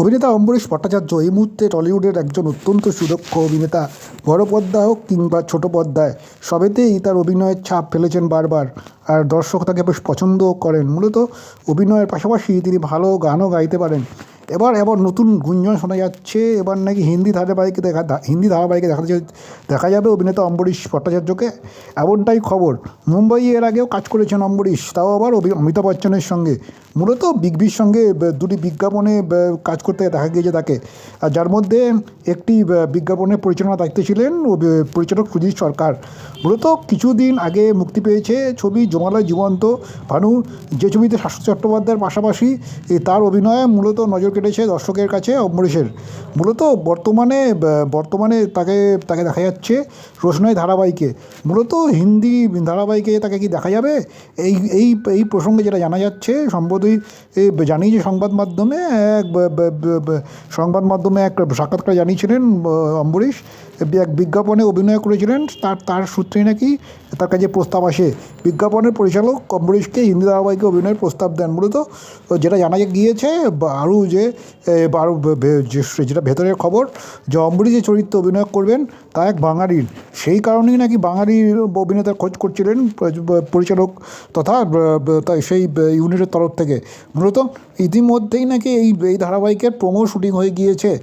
অভিনেতা অম্বরীশ ভট্টাচার্য এই মুহূর্তে টলিউডের একজন অত্যন্ত সুদক্ষ অভিনেতা। বড় পর্দা হোক কিংবা ছোট পর্দায়, সবেতেই তার অভিনয়ের ছাপ ফেলেছেন বারবার। আর দর্শক তাকে বেশ পছন্দও করেন। মূলত অভিনয়ের পাশাপাশি তিনি ভালো গানও গাইতে পারেন। এবার এবার নতুন গুঞ্জন শোনা যাচ্ছে। এবার নাকি হিন্দি ধারাবাহিকে দেখা হিন্দি ধারাবাহিকে দেখা যা- দেখা যাবে অভিনেতা অম্বরীশ ভট্টাচার্যকে। এমনটাই খবর। মুম্বাই এর আগেও কাজ করেছেন অম্বরীশ, তাও আবার অমিতাভ বচ্চনের সঙ্গে। মূলত বিগ বির সঙ্গে দুটি বিজ্ঞাপনে কাজ করতে দেখা গিয়েছে তাকে। আর যার মধ্যে একটি বিজ্ঞাপনে পরিচালনা দায়িত্বে ছিলেন পরিচালক সুজিত সরকার। মূলত কিছুদিন আগে মুক্তি পেয়েছে ছবি জমালয় জীবন্ত, ভানু, যে ছবিতে শাশ্বত চট্টোপাধ্যায়ের পাশাপাশি তার অভিনয়ে মূলত নজর কেটেছে দর্শকের কাছে অম্বরীশের। মূলত বর্তমানে বর্তমানে তাকে তাকে দেখা যাচ্ছে রোশনাই ধারাবাহিকে। মূলত হিন্দি ধারাবাহিকে তাকে কি দেখা যাবে? এই এই এই প্রসঙ্গে যেটা জানা যাচ্ছে সম্প্রতি জানিয়েছে সংবাদ মাধ্যমে এক সংবাদ মাধ্যমে এক সাক্ষাৎকার জানিয়েছিলেন অম্বরীশ। এক বিজ্ঞাপনে অভিনয় করেছিলেন, তার তার সূত্রে নাকি তার কাছে প্রস্তাব আসে। বিজ্ঞাপনের পরিচালক অম্বরীশকে হিন্দি ধারাবাহিকে অভিনয়ের প্রস্তাব দেন। মূলত যেটা জানা গিয়েছে আরও যে এ, বা আরও বে- বে- যে- যেটা ভেতরের খবর যে অম্বরী যে চরিত্রে অভিনয় করবেন তা এক বাঙালির। সেই কারণেই নাকি বাঙালি অভিনেতার খোঁজ করছিলেন পরিচালক তথা সেই ইউনিটের তরফ থেকে। মূলত ইতিমধ্যেই নাকি এই এই ধারাবাহিকের প্রোমো শুটিং হয়ে গিয়েছে।